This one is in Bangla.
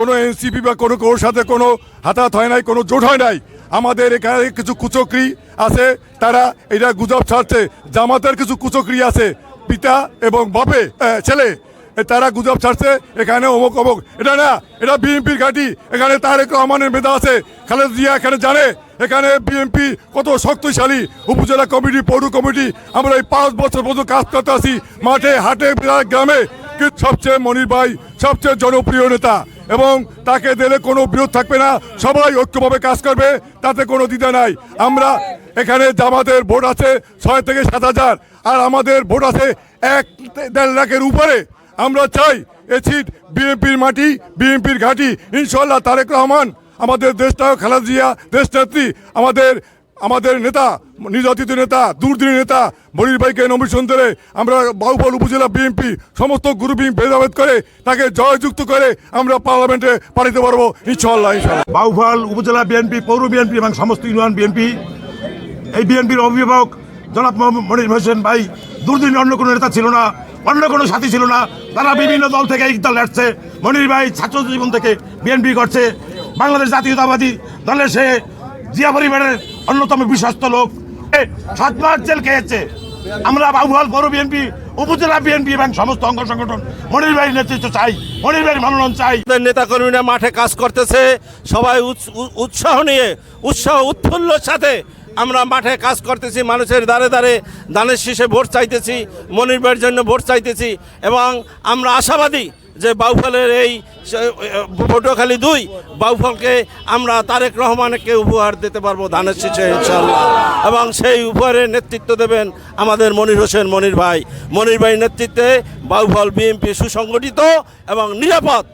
কোনো এনসিপি বা কোনো কারোর সাথে কোনো হাতাহাত হয় নাই, কোনো জোট হয় নাই। আমাদের এখানে কিছু কুচক্রি আছে, তারা এটা গুজব ছাড়ছে। জামাতের কিছু কুচক্রি আছে, পিতা এবং বাপে ছেলে তারা গুজব ছাড়ছে। এখানে অমুক অমুক। এটা না, এটা বিএনপির ঘাঁটি। এখানে তার তারেক রহমানের মেধা আছে। খালেদ জিয়া এখানে জানে। এখানে বিএনপি কত শক্তিশালী। উপজেলা কমিটি, পৌর কমিটি, আমরা এই পাঁচ বছর পর্যন্ত কাজ করতে আসি। মাঠে, হাটে গ্রামে। সবচেয়ে মনির ভাই, সবচেয়ে জনপ্রিয় নেতা। এবং তাকে দিলে কোনো বিরোধ থাকবে না। সবাই ঐক্যভাবে কাজ করবে, তাতে কোনো দ্বিধা নাই। আমরা এখানে জামাতের ভোট আছে ছয় থেকে সাত হাজার। আর আমাদের ভোট আছে এক দেড় লাখের উপরে। আমরা চাই এ সিট বিএনপির মাটি বিএনপির ঘাঁটি। ইনশাল্লাহ তারেক রহমান আমাদের দেশটাও খালেদা জিয়া দেশ নেত্রী আমাদের আমাদের নেতা নির্যাতিত নেতা, দূরদিনের নেতা, মনির ভাইকে নমিশন করে আমরা বাহুবল উপজেলা বিএনপি সমস্ত গ্রুপিং ভেদাভেদ করে তাকে জয়যুক্ত করে আমরা পার্লামেন্টে পাঠাতে পারব ইনশাল্লাহ ইনশাল্লাহ বাউফল উপজেলা বিএনপি পৌর বিএনপি এবং সমস্ত ইউনিয়ন বিএনপি এই বিএনপির অভিভাবক জনাব মনির হোসেন ভাই, দুর্দিন অন্য কোনো নেতা ছিল না, অন্য কোনো সাথী ছিল না, তারা বিভিন্ন দল থেকে এই দল আসছে। মনির ভাই ছাত্র জীবন থেকে বিএনপি করছে। বাংলাদেশ জাতীয়তাবাদী দলের সে জিয়া পরিবারের অন্যতম বিশ্বস্ত লোক। সাত মাস জেল খেয়েছে। আমরা বাউফল পৌর বিএনপি উপজেলা বিএনপি এবং সমস্ত অঙ্গ সংগঠন। মনির ভাইয়ের নেতৃত্ব চাই, মনির ভাইয়ের মনোনয়ন চাই। নেতাকর্মীরা মাঠে কাজ করতেছে, সবাই উৎস- উৎসাহ নিয়ে, উৎসাহ, উৎফুল্লর সাথে আমরা মাঠে কাজ করতেছি, মানুষের দ্বারে দ্বারে দানের শীষে ভোট চাইতেছি মনির্বের জন্য ভোট চাইতেছি এবং আমরা আশাবাদী যে বাউফলের এই পটুয়াখালী দুই, বাউফলকে আমরা তারেক রহমানকে উপহার দিতে পারব ধানের শীষে ইনশাল্লাহ এবং সেই উপহারের নেতৃত্ব দেবেন আমাদের মনির হোসেন মনির ভাই। মনির ভাই নেতৃত্বে বাউফল বিএনপি সুসংগঠিত এবং নিরাপদ।